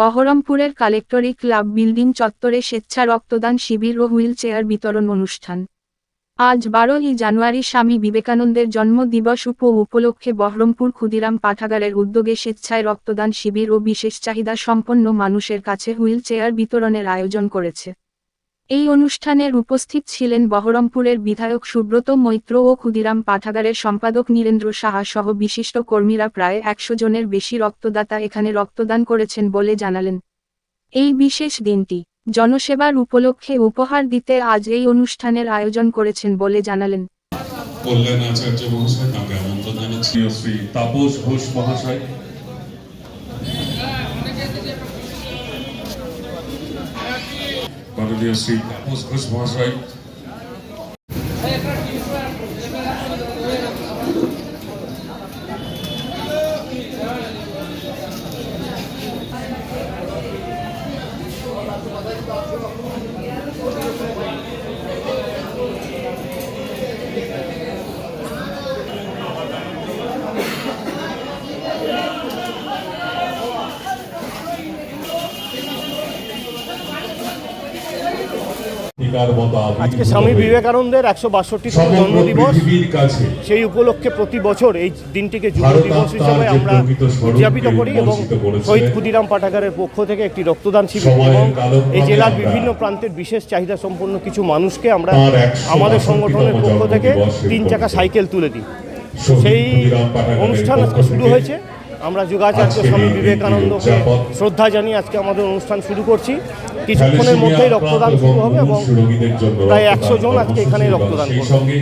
বহরমপুরের কালেক্টরি club building চত্বরে স্বেচ্ছা রক্তদান শিবির ও হুইল চেয়ার বিতরণ অনুষ্ঠান। আজ বারোই জানুয়ারি স্বামী বিবেকানন্দের জন্মদিবস উপ উপলক্ষে বহরমপুর ক্ষুদিরাম পাঠাগারের উদ্যোগে স্বেচ্ছায় রক্তদান শিবির ও বিশেষ চাহিদা সম্পন্ন মানুষের কাছে হুইল চেয়ার বিতরণের আয়োজন করেছে। এই অনুষ্ঠানের উপস্থিত ছিলেন বহরমপুরের বিধায়ক সুব্রত মৈত্র ও ক্ষুদিরাম পাঠাগারের সম্পাদক নীরেন্দ্র সাহা সহ বিশিষ্ট কর্মীরা প্রায় একশো জনের বেশি রক্তদাতা এখানে রক্তদান করেছেন বলে জানালেন। এই বিশেষ দিনটি জনসেবার উপলক্ষে উপহার দিতে আজ এই অনুষ্ঠানের আয়োজন করেছেন বলে জানালেন। কল্যাণ আচার্য মহাশয় তাকে আমন্ত্রণ জানাচ্ছি। শ্রী তাপস ঘোষ মহাশয় মাননীয় শ্রী তাপস ঘোষ মহাশয়। Thank মতো আজকে স্বামী বিবেকানন্দের একশো বাষট্টি জন্মদিবস সেই উপলক্ষে প্রতি বছর এই দিনটিকে যুব দিবস হিসেবে আমরা উদযাপিত করি এবং শহীদ ক্ষুদিরাম পাঠাগারের পক্ষ থেকে একটি রক্তদান শিবির এবং এই জেলার বিভিন্ন প্রান্তের বিশেষ চাহিদা সম্পন্ন কিছু মানুষকে আমরা আমাদের সংগঠনের পক্ষ থেকে তিন চাকা সাইকেল তুলে দিই। সেই অনুষ্ঠান আজকে শুরু হয়েছে। আমরা যোগাচার্য স্বামী বিবেকানন্দকে শ্রদ্ধা জানিয়ে আজকে আমাদের অনুষ্ঠান শুরু করছি কিছুক্ষণের মধ্যেই রক্তদান শুরু হবে এবং প্রায় একশো জন আজকে এখানে রক্তদান করবে।